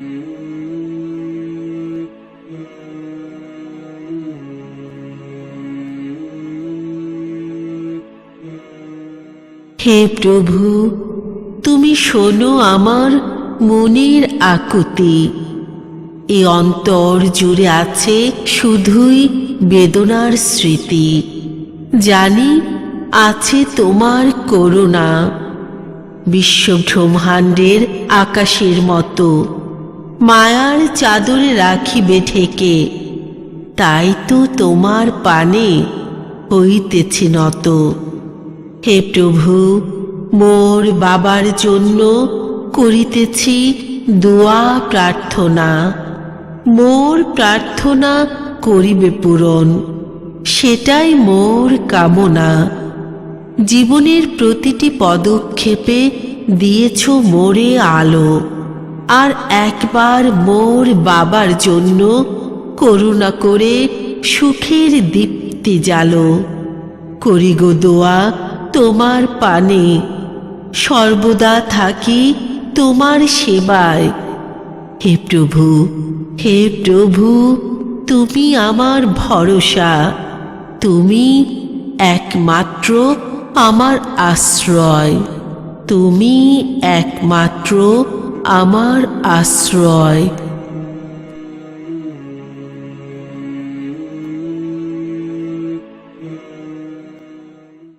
হে প্রভু, তুমি শোনো আমার মনের আকুতি। এ অন্তর জুড়ে আছে শুধুই বেদনার স্মৃতি। জানি আছে তোমার করুণা। বিশ্ব ব্রহ্মাণ্ডের আকাশের মতো। মায়ার চাদরে রাখিবে ঠেকে তাই তো তোমার পানে হইতেছে নত। হে প্রভু, মোর বাবার জন্য করিতেছি দোয়া প্রার্থনা। মোর প্রার্থনা করিবে পূরণ, সেটাই মোর কামনা। জীবনের প্রতিটি পদক্ষেপে দিয়েছ মোরে আলো। আর একবার মোর বাবার জন্য করুণা করে সুখের দীপ্তি জালো করি গো দোয়া তোমার পানে, সর্বদা থাকি তোমার সেবায়। হে প্রভু হে প্রভু, তুমি আমার ভরসা, তুমি একমাত্র আমার আশ্রয়, তুমি একমাত্র আমার আশ্রয়